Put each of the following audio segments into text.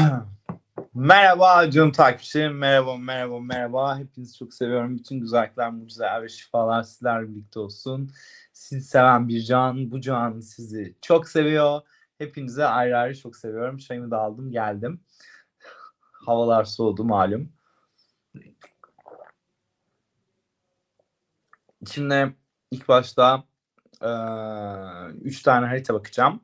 Merhaba canım takipçilerim. Merhaba, merhaba, merhaba. Hepinizi çok seviyorum. Bütün güzellikler, mucizeler ve şifalar sizlerle birlikte olsun. Sizi seven bir can, bu can sizi çok seviyor. Hepinize ayrı ayrı çok seviyorum. Çayımı da aldım, geldim. Havalar soğudu malum. Şimdi ilk başta üç tane harita bakacağım.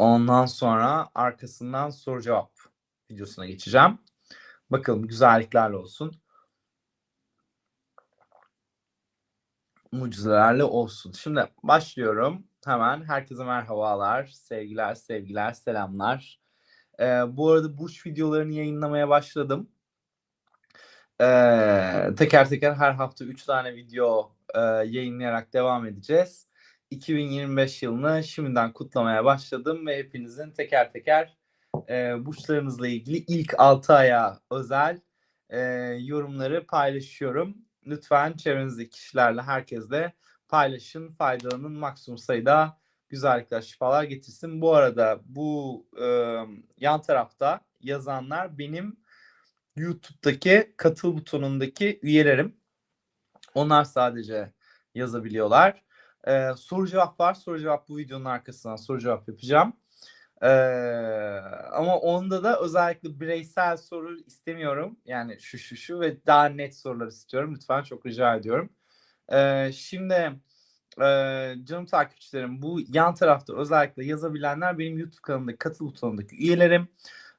Ondan sonra arkasından soru cevap videosuna geçeceğim. Bakalım güzelliklerle olsun. Mucizelerle olsun. Şimdi başlıyorum. Hemen herkese merhabalar, sevgiler, sevgiler, selamlar. Ee, bu arada burç videolarını yayınlamaya başladım. Ee, teker teker her hafta 3 tane video e, yayınlayarak devam edeceğiz. 2025 yılını şimdiden kutlamaya başladım ve hepinizin teker teker e, burçlarınızla ilgili ilk 6 aya özel e, yorumları paylaşıyorum. Lütfen çevrenizdeki kişilerle herkesle paylaşın. Faydalanın maksimum sayıda güzellikler, şifalar getirsin. Bu arada bu e, yan tarafta yazanlar benim YouTube'daki katıl butonundaki üyelerim. Onlar sadece yazabiliyorlar. Ee, soru cevap var. Soru cevap bu videonun arkasından soru cevap yapacağım. Ee, ama onda da özellikle bireysel soru istemiyorum. Yani şu şu şu ve daha net sorular istiyorum. Lütfen çok rica ediyorum. Ee, şimdi e, canım takipçilerim bu yan tarafta özellikle yazabilenler benim YouTube kanalımdaki katıl butonundaki üyelerim.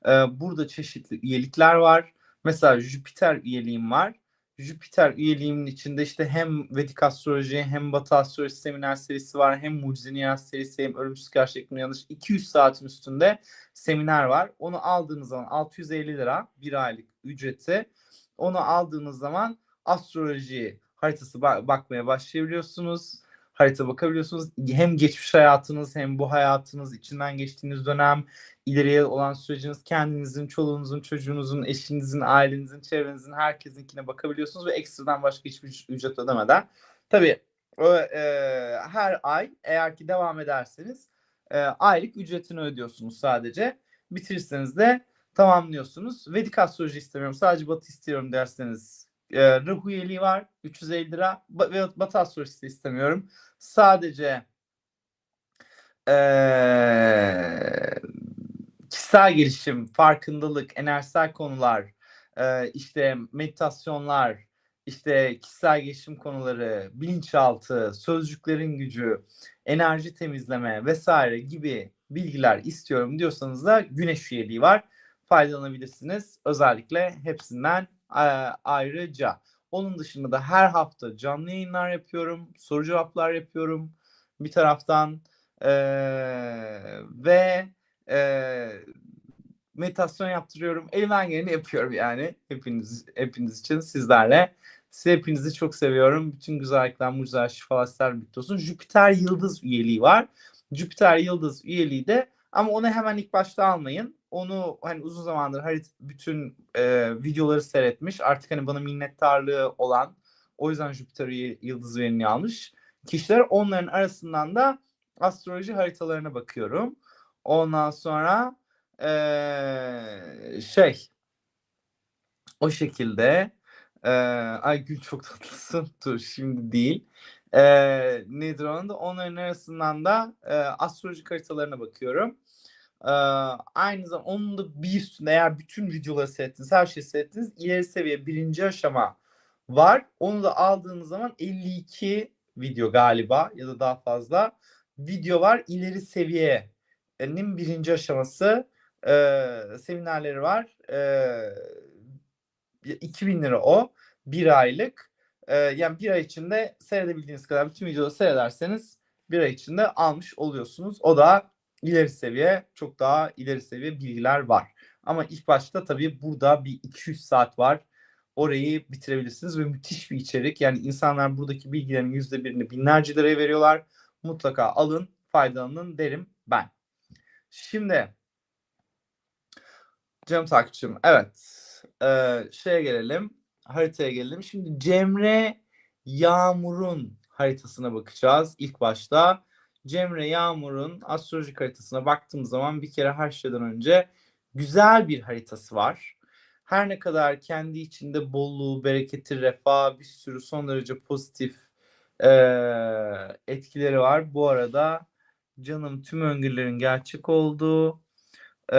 Ee, burada çeşitli üyelikler var. Mesela Jüpiter üyeliğim var. Jüpiter üyeliğimin içinde işte hem Vedik Astroloji hem Batı Astroloji seminer serisi var. Hem Mucize serisi hem Ölümsüz Gerçekliğin Yanlış 200 saatin üstünde seminer var. Onu aldığınız zaman 650 lira bir aylık ücreti. Onu aldığınız zaman astroloji haritası bakmaya başlayabiliyorsunuz. Harita bakabiliyorsunuz. Hem geçmiş hayatınız hem bu hayatınız içinden geçtiğiniz dönem ileriye olan süreciniz kendinizin, çoluğunuzun, çocuğunuzun, eşinizin, ailenizin, çevrenizin herkesinkine bakabiliyorsunuz ve ekstradan başka hiçbir ücret ödemeden. Tabii o, e, her ay eğer ki devam ederseniz e, aylık ücretini ödüyorsunuz sadece. Bitirirseniz de tamamlıyorsunuz. Vedik astroloji istemiyorum sadece batı istiyorum derseniz e, ruh üyeliği var 350 lira ve batı astrolojisi istemiyorum. Sadece ee, kişisel gelişim, farkındalık, enerjisel konular, e, işte meditasyonlar, işte kişisel gelişim konuları, bilinçaltı, sözcüklerin gücü, enerji temizleme vesaire gibi bilgiler istiyorum diyorsanız da güneş üyeliği var. Faydalanabilirsiniz. Özellikle hepsinden e, ayrıca. Onun dışında da her hafta canlı yayınlar yapıyorum, soru cevaplar yapıyorum. Bir taraftan e, ve e, meditasyon yaptırıyorum. Elimden geleni yapıyorum yani. Hepiniz hepiniz için sizlerle. Size hepinizi çok seviyorum. Bütün güzellikler, mucizeler, şifalar sizlerle olsun. Jüpiter Yıldız üyeliği var. Jüpiter Yıldız üyeliği de ama onu hemen ilk başta almayın. Onu hani uzun zamandır harit bütün e, videoları seyretmiş. Artık hani bana minnettarlığı olan o yüzden Jüpiter Yıldız üyeliğini almış. Kişiler onların arasından da astroloji haritalarına bakıyorum. Ondan sonra ee, şey o şekilde ee, ay Gül çok tatlısın. Dur şimdi değil. Ee, nedir onun da? Onların arasından da e, astrolojik haritalarına bakıyorum. Ee, aynı zamanda onun da bir üstünde eğer bütün videoları seyrettiniz, her şeyi seyrettiniz, ileri seviye birinci aşama var. Onu da aldığınız zaman 52 video galiba ya da daha fazla video var. ileri seviyenin birinci aşaması e, seminerleri var. E, 2000 lira o. Bir aylık. E, yani bir ay içinde seyredebildiğiniz kadar bütün videoları seyrederseniz bir ay içinde almış oluyorsunuz. O da ileri seviye, çok daha ileri seviye bilgiler var. Ama ilk başta tabii burada bir 200 saat var. Orayı bitirebilirsiniz ve müthiş bir içerik. Yani insanlar buradaki bilgilerin yüzde birini binlerce liraya veriyorlar. Mutlaka alın, faydalanın derim ben. Şimdi Canım takipçim. Evet. Ee, şeye gelelim. Haritaya gelelim. Şimdi Cemre Yağmur'un haritasına bakacağız ilk başta. Cemre Yağmur'un astrolojik haritasına baktığım zaman bir kere her şeyden önce güzel bir haritası var. Her ne kadar kendi içinde bolluğu, bereketi, refah, bir sürü son derece pozitif e, etkileri var. Bu arada canım tüm öngörülerin gerçek olduğu, e,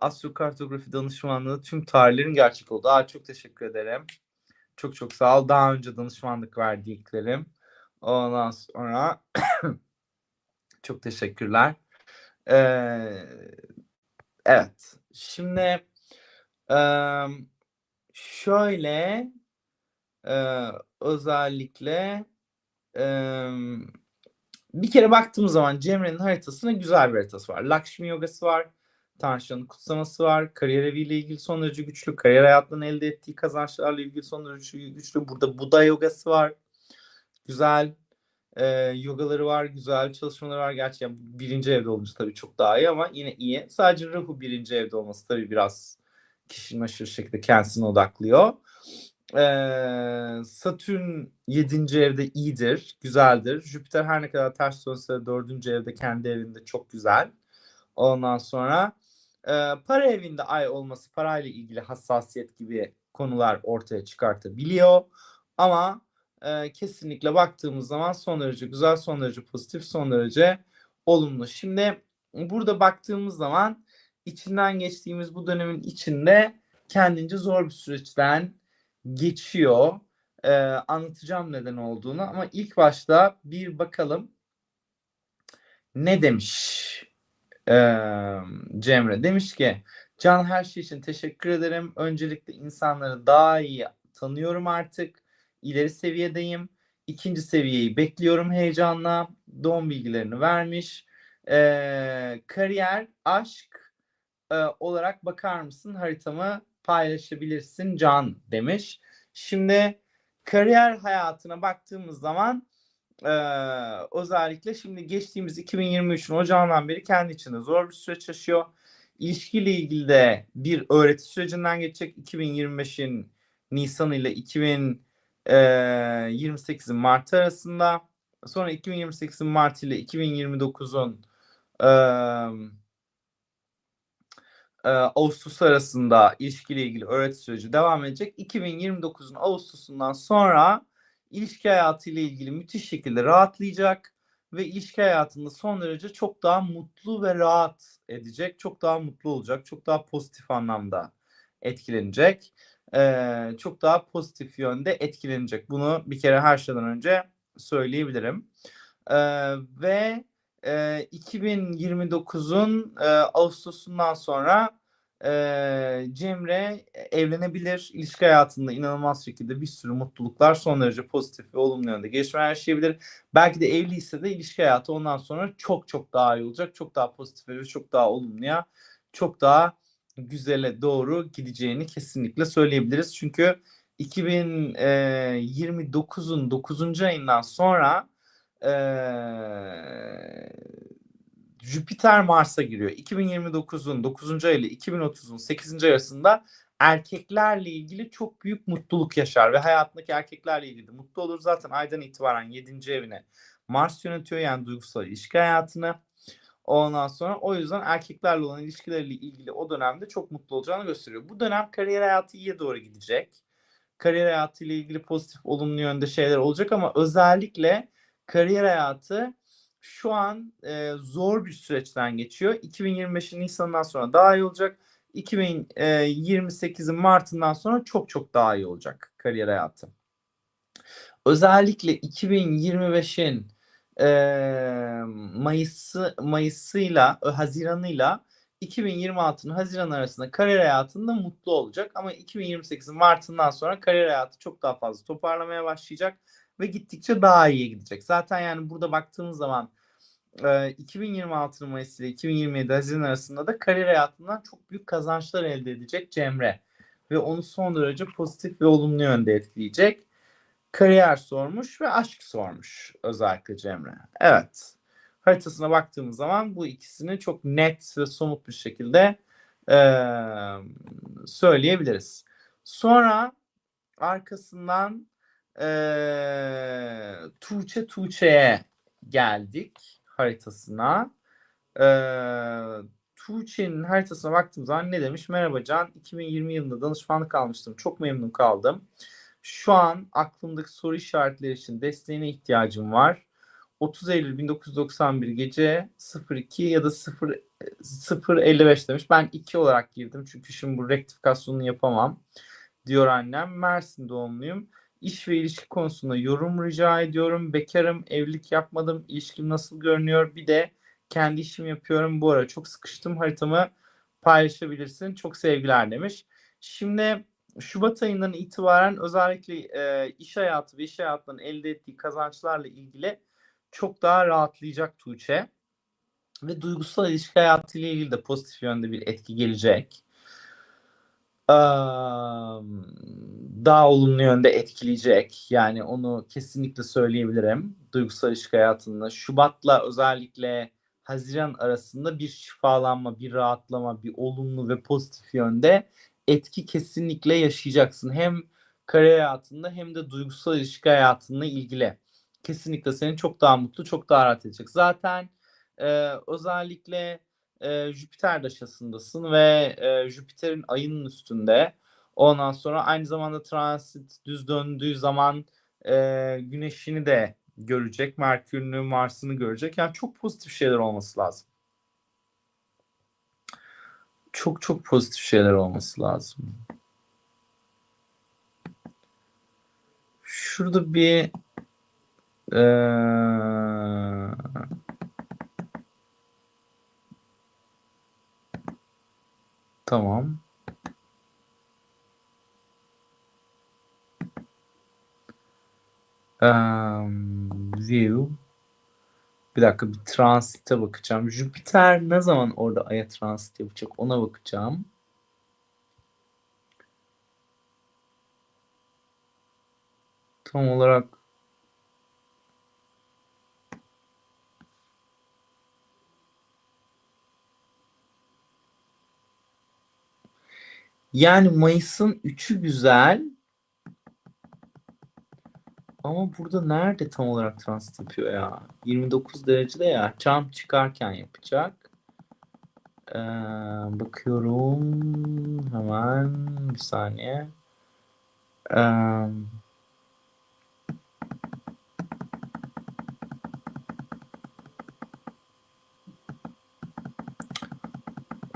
astrokartografi danışmanlığı tüm tarihlerin gerçek olduğu. Aa, çok teşekkür ederim. Çok çok sağ ol. Daha önce danışmanlık verdiklerim. Ondan sonra çok teşekkürler. Ee, evet. Şimdi e, şöyle e, özellikle e, bir kere baktığımız zaman Cemre'nin haritasına güzel bir haritası var. Lakshmi yogası var. Tanrı'nın kutsaması var. Kariyer eviyle ilgili son derece güçlü. Kariyer hayatından elde ettiği kazançlarla ilgili son derece güçlü. Burada Buda yogası var. Güzel e, yogaları var. Güzel çalışmaları var. Gerçi yani birinci evde olunca tabii çok daha iyi ama yine iyi. Sadece Rahu birinci evde olması tabii biraz kişinin aşırı şekilde kendisine odaklıyor. Ee, Satürn 7. evde iyidir, güzeldir. Jüpiter her ne kadar ters dönse de 4. evde kendi evinde çok güzel. Ondan sonra e, para evinde ay olması parayla ilgili hassasiyet gibi konular ortaya çıkartabiliyor. Ama e, kesinlikle baktığımız zaman son derece güzel, son derece pozitif, son derece olumlu. Şimdi burada baktığımız zaman içinden geçtiğimiz bu dönemin içinde kendince zor bir süreçten geçiyor. Ee, anlatacağım neden olduğunu ama ilk başta bir bakalım ne demiş ee, Cemre. Demiş ki Can her şey için teşekkür ederim. Öncelikle insanları daha iyi tanıyorum artık. İleri seviyedeyim. İkinci seviyeyi bekliyorum heyecanla. Doğum bilgilerini vermiş. Ee, kariyer, aşk e, olarak bakar mısın haritamı paylaşabilirsin Can demiş. Şimdi kariyer hayatına baktığımız zaman e, özellikle şimdi geçtiğimiz 2023'ün ocağından beri kendi içinde zor bir süreç yaşıyor. İlişkiyle ilgili de bir öğreti sürecinden geçecek 2025'in Nisan ile 2028'in Mart arasında. Sonra 2028'in Mart ile 2029'un e, e, Ağustos arasında ilişkiyle ilgili öğreti süreci devam edecek. 2029'un Ağustos'undan sonra ilişki hayatıyla ilgili müthiş şekilde rahatlayacak ve ilişki hayatında son derece çok daha mutlu ve rahat edecek. Çok daha mutlu olacak. Çok daha pozitif anlamda etkilenecek. Çok daha pozitif yönde etkilenecek. Bunu bir kere her şeyden önce söyleyebilirim. Ee, ve e, 2029'un e, Ağustos'undan sonra e, Cemre evlenebilir. İlişki hayatında inanılmaz şekilde bir sürü mutluluklar son derece pozitif ve olumlu yönde gelişme yaşayabilir. Belki de evliyse de ilişki hayatı ondan sonra çok çok daha iyi olacak. Çok daha pozitif ve çok daha olumluya, çok daha güzele doğru gideceğini kesinlikle söyleyebiliriz. Çünkü 2029'un 9. ayından sonra ee, Jüpiter Mars'a giriyor. 2029'un 9. ayı ile 2030'un 8. arasında erkeklerle ilgili çok büyük mutluluk yaşar ve hayatındaki erkeklerle ilgili mutlu olur. Zaten aydan itibaren 7. evine Mars yönetiyor yani duygusal ilişki hayatını. Ondan sonra o yüzden erkeklerle olan ilişkileriyle ilgili o dönemde çok mutlu olacağını gösteriyor. Bu dönem kariyer hayatı iyiye doğru gidecek. Kariyer hayatı ile ilgili pozitif, olumlu yönde şeyler olacak ama özellikle kariyer hayatı şu an e, zor bir süreçten geçiyor. 2025'in Nisan'dan sonra daha iyi olacak. 2028'in Mart'ından sonra çok çok daha iyi olacak kariyer hayatı. Özellikle 2025'in e, Mayıs'ı Mayıs'ıyla Haziran'ıyla 2026'nın Haziran arasında kariyer hayatında mutlu olacak ama 2028'in Mart'ından sonra kariyer hayatı çok daha fazla toparlamaya başlayacak ve gittikçe daha iyiye gidecek. Zaten yani burada baktığımız zaman 2026 Mayıs ile 2027 Haziran arasında da kariyer hayatından çok büyük kazançlar elde edecek Cemre. Ve onu son derece pozitif ve olumlu yönde etkileyecek. Kariyer sormuş ve aşk sormuş özellikle Cemre. Evet. Haritasına baktığımız zaman bu ikisini çok net ve somut bir şekilde e, söyleyebiliriz. Sonra arkasından e, Tuğçe Tuğçe'ye geldik haritasına. E, Tuğçe'nin haritasına baktığım zaman ne demiş? Merhaba Can, 2020 yılında danışmanlık almıştım. Çok memnun kaldım. Şu an aklımdaki soru işaretleri için desteğine ihtiyacım var. 30 Eylül 1991 gece 02 ya da 0 055 demiş. Ben 2 olarak girdim çünkü şimdi bu rektifikasyonunu yapamam diyor annem. Mersin doğumluyum. İş ve ilişki konusunda yorum rica ediyorum. Bekarım, evlilik yapmadım. İlişkim nasıl görünüyor? Bir de kendi işimi yapıyorum. Bu ara çok sıkıştım. Haritamı paylaşabilirsin. Çok sevgiler demiş. Şimdi Şubat ayından itibaren özellikle e, iş hayatı ve iş hayatının elde ettiği kazançlarla ilgili çok daha rahatlayacak Tuğçe. Ve duygusal ilişki hayatıyla ilgili de pozitif yönde bir etki gelecek. Eee, daha olumlu yönde etkileyecek. Yani onu kesinlikle söyleyebilirim. Duygusal ilişki hayatında. Şubat'la özellikle Haziran arasında bir şifalanma, bir rahatlama, bir olumlu ve pozitif yönde etki kesinlikle yaşayacaksın. Hem kariyer hayatında hem de duygusal ilişki hayatınla ilgili. Kesinlikle seni çok daha mutlu, çok daha rahat edecek. Zaten e, özellikle e, Jüpiter daşasındasın ve e, Jüpiter'in ayının üstünde. Ondan sonra aynı zamanda transit düz döndüğü zaman e, güneşini de görecek. Merkür'ünü, Mars'ını görecek. Yani çok pozitif şeyler olması lazım. Çok çok pozitif şeyler olması lazım. Şurada bir eee Tamam. Em, view. Bir dakika bir transite bakacağım. Jüpiter ne zaman orada Ay'a transit yapacak ona bakacağım. Tam olarak Yani Mayıs'ın 3'ü güzel. Ama burada nerede tam olarak transit yapıyor ya? 29 derecede ya. Cam çıkarken yapacak. Ee, bakıyorum hemen bir saniye. Ee,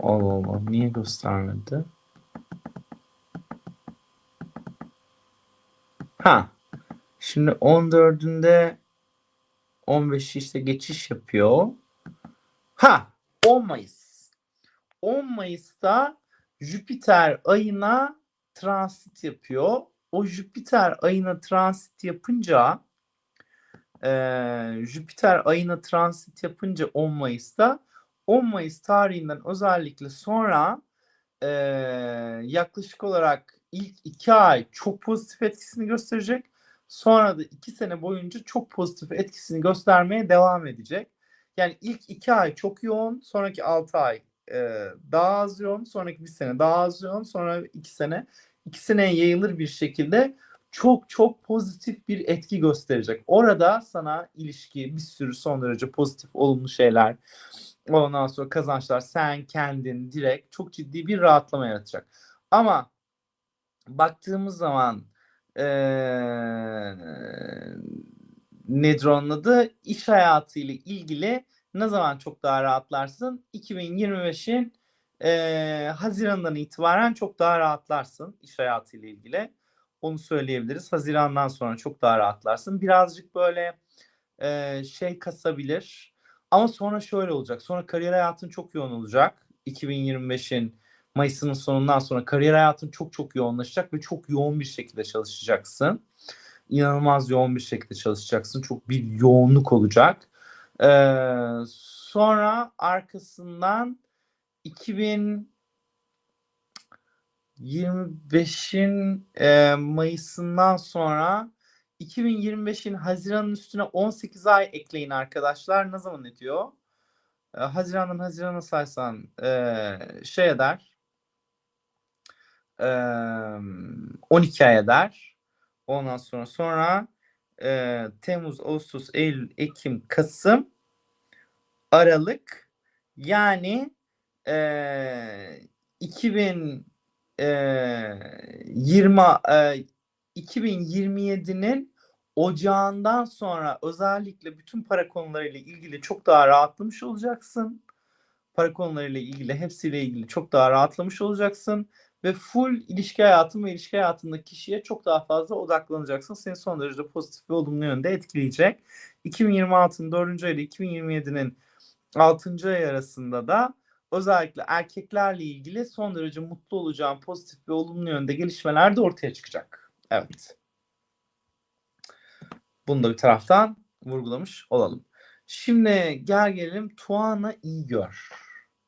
Allah Allah niye göstermedi? Ha. Şimdi 14'ünde 15 işte geçiş yapıyor. Ha 10 Mayıs. 10 Mayıs'ta Jüpiter ayına transit yapıyor. O Jüpiter ayına transit yapınca e, Jüpiter ayına transit yapınca 10 Mayıs'ta 10 Mayıs tarihinden özellikle sonra e, yaklaşık olarak ilk iki ay çok pozitif etkisini gösterecek. Sonra da iki sene boyunca çok pozitif etkisini göstermeye devam edecek. Yani ilk iki ay çok yoğun, sonraki altı ay e, daha az yoğun, sonraki bir sene daha az yoğun, sonra iki sene, iki seneye yayılır bir şekilde çok çok pozitif bir etki gösterecek. Orada sana ilişki, bir sürü son derece pozitif, olumlu şeyler, ondan sonra kazançlar, sen kendin direkt çok ciddi bir rahatlama yaratacak. Ama baktığımız zaman ee, nedir onun adı? İş hayatı ile ilgili ne zaman çok daha rahatlarsın? 2025'in e, Haziran'dan itibaren çok daha rahatlarsın iş hayatı ile ilgili. Onu söyleyebiliriz. Haziran'dan sonra çok daha rahatlarsın. Birazcık böyle e, şey kasabilir. Ama sonra şöyle olacak. Sonra kariyer hayatın çok yoğun olacak. 2025'in Mayıs'ın sonundan sonra kariyer hayatın çok çok yoğunlaşacak ve çok yoğun bir şekilde çalışacaksın. İnanılmaz yoğun bir şekilde çalışacaksın. Çok bir yoğunluk olacak. Ee, sonra arkasından 2025'in e, Mayıs'ından sonra 2025'in Haziran'ın üstüne 18 ay ekleyin arkadaşlar. Ne zaman ediyor? Ee, Haziran'dan Haziran'a saysan e, şey eder. E, 12 ay eder. Ondan sonra sonra e, Temmuz, Ağustos, Eylül, Ekim, Kasım, Aralık yani e, 2000 e, 20 e, 2027'nin ocağından sonra özellikle bütün para konularıyla ilgili çok daha rahatlamış olacaksın. Para konularıyla ilgili hepsiyle ilgili çok daha rahatlamış olacaksın ve full ilişki hayatın ve ilişki hayatındaki kişiye çok daha fazla odaklanacaksın. Seni son derece pozitif ve olumlu yönde etkileyecek. 2026'nın 4. ayı ile 2027'nin 6. ay arasında da özellikle erkeklerle ilgili son derece mutlu olacağın pozitif ve olumlu yönde gelişmeler de ortaya çıkacak. Evet. Bunu da bir taraftan vurgulamış olalım. Şimdi gel gelelim Tuana iyi gör.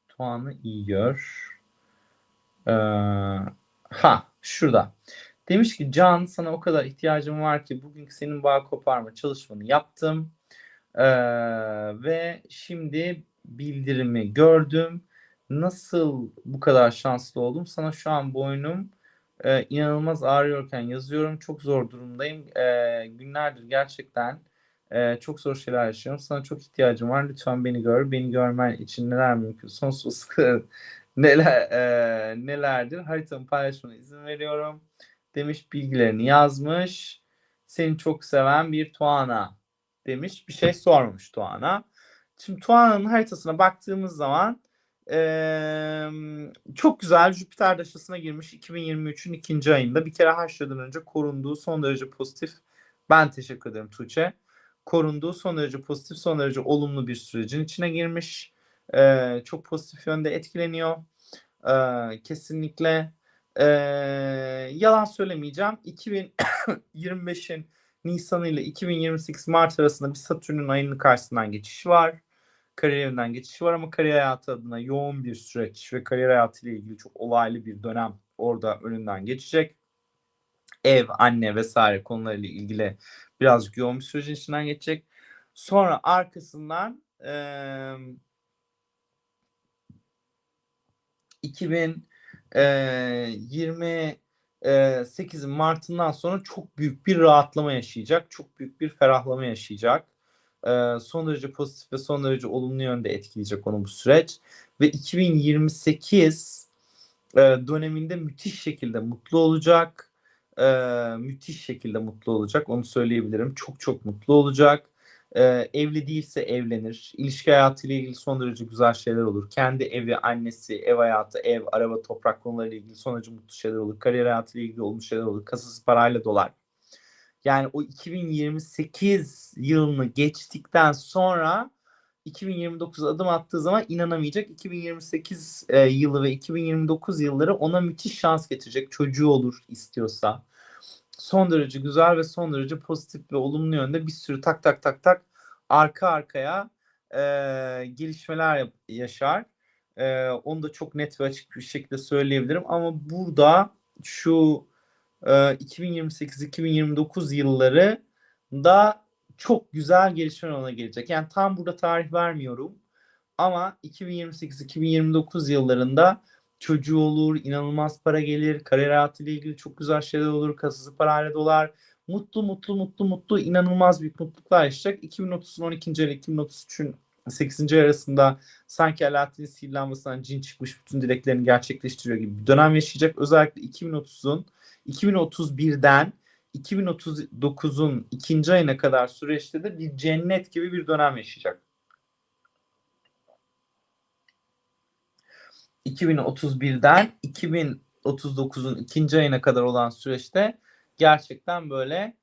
Tuana iyi gör. Ee, ha şurada. Demiş ki Can sana o kadar ihtiyacım var ki bugünkü senin bağ koparma çalışmanı yaptım. Ee, ve şimdi bildirimi gördüm. Nasıl bu kadar şanslı oldum? Sana şu an boynum e, inanılmaz ağrıyorken yazıyorum. Çok zor durumdayım. E, günlerdir gerçekten e, çok zor şeyler yaşıyorum. Sana çok ihtiyacım var. Lütfen beni gör. Beni görmen için neler mümkün? Sonsuz neler e, nelerdir? Haritamı paylaşmana izin veriyorum. Demiş bilgilerini yazmış. Seni çok seven bir Tuana demiş. Bir şey sormuş Tuana. Şimdi Tuana'nın haritasına baktığımız zaman ee, çok güzel Jüpiter daşasına girmiş 2023'ün ikinci ayında. Bir kere şeyden önce korunduğu son derece pozitif. Ben teşekkür ederim Tuğçe. Korunduğu son derece pozitif, son derece olumlu bir sürecin içine girmiş. Ee, çok pozitif yönde etkileniyor. Ee, kesinlikle. Ee, yalan söylemeyeceğim. 2025'in Nisan ile 2028 Mart arasında bir Satürn'ün ayının karşısından geçiş var kariyerinden geçişi var ama kariyer hayatı adına yoğun bir süreç ve kariyer hayatıyla ilgili çok olaylı bir dönem orada önünden geçecek. Ev, anne vesaire konularıyla ilgili birazcık yoğun bir sürecin içinden geçecek. Sonra arkasından e, 2028 Mart'ından sonra çok büyük bir rahatlama yaşayacak. Çok büyük bir ferahlama yaşayacak son derece pozitif ve son derece olumlu yönde etkileyecek onu bu süreç. Ve 2028 döneminde müthiş şekilde mutlu olacak. müthiş şekilde mutlu olacak. Onu söyleyebilirim. Çok çok mutlu olacak. Evli değilse evlenir. İlişki hayatıyla ilgili son derece güzel şeyler olur. Kendi evi, annesi, ev hayatı, ev, araba, toprak konularıyla ilgili son derece mutlu şeyler olur. Kariyer hayatıyla ilgili olumlu şeyler olur. Kasası parayla dolar. Yani o 2028 yılını geçtikten sonra 2029 adım attığı zaman inanamayacak. 2028 e, yılı ve 2029 yılları ona müthiş şans getirecek. Çocuğu olur istiyorsa. Son derece güzel ve son derece pozitif ve olumlu yönde bir sürü tak tak tak tak arka arkaya e, gelişmeler yaşar. E, onu da çok net ve açık bir şekilde söyleyebilirim. Ama burada şu 2028-2029 yılları da çok güzel gelişmeler ona gelecek. Yani tam burada tarih vermiyorum ama 2028-2029 yıllarında çocuğu olur, inanılmaz para gelir, kariyer hayatıyla ilgili çok güzel şeyler olur, kasası parayla dolar. Mutlu mutlu mutlu mutlu inanılmaz büyük mutluluklar yaşayacak. 2030'un 12. ayı 2033'ün 8. arasında sanki Alaaddin'in sihirlenmesinden cin çıkmış bütün dileklerini gerçekleştiriyor gibi bir dönem yaşayacak. Özellikle 2030'un 2031'den 2039'un ikinci ayına kadar süreçte de bir cennet gibi bir dönem yaşayacak. 2031'den 2039'un ikinci ayına kadar olan süreçte gerçekten böyle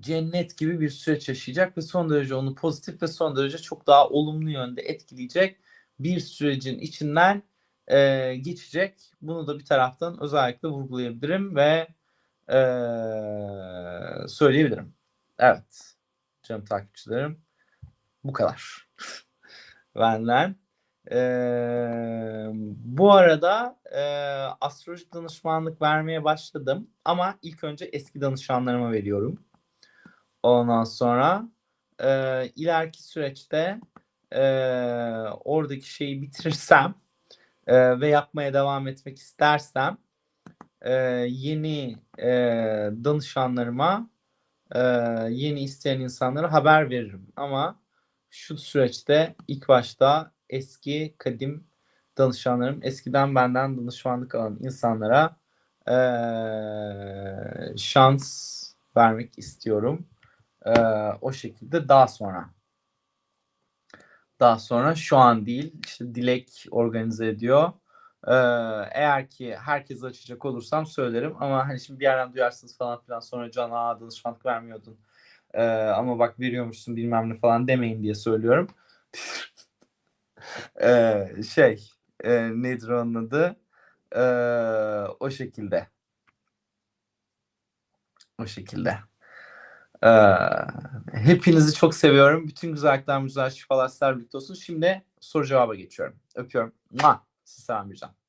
cennet gibi bir süreç yaşayacak ve son derece onu pozitif ve son derece çok daha olumlu yönde etkileyecek bir sürecin içinden e, geçecek. Bunu da bir taraftan özellikle vurgulayabilirim ve e, söyleyebilirim. Evet. Canım takipçilerim. Bu kadar. Benden. E, bu arada e, astrolojik danışmanlık vermeye başladım. Ama ilk önce eski danışanlarıma veriyorum. Ondan sonra e, ileriki süreçte e, oradaki şeyi bitirirsem e, ve yapmaya devam etmek istersem e, yeni e, danışanlarıma e, yeni isteyen insanlara haber veririm. Ama şu süreçte ilk başta eski kadim danışanlarım eskiden benden danışmanlık alan insanlara eee, şans vermek istiyorum. Eee, o şekilde daha sonra. Daha sonra şu an değil. işte Dilek organize ediyor. Ee, eğer ki herkes açacak olursam söylerim ama hani şimdi bir yerden duyarsınız falan filan sonra Can aa danışmanlık vermiyordun Ee, ama bak veriyormuşsun bilmem ne falan demeyin diye söylüyorum. Ee, şey e, nedir onun adı? Ee, o şekilde. O şekilde. Ee, hepinizi çok seviyorum. Bütün güzellikler, güzel şifalar sizlerle birlikte olsun. Şimdi soru cevaba geçiyorum. Öpüyorum. Mua! Seven Bircan.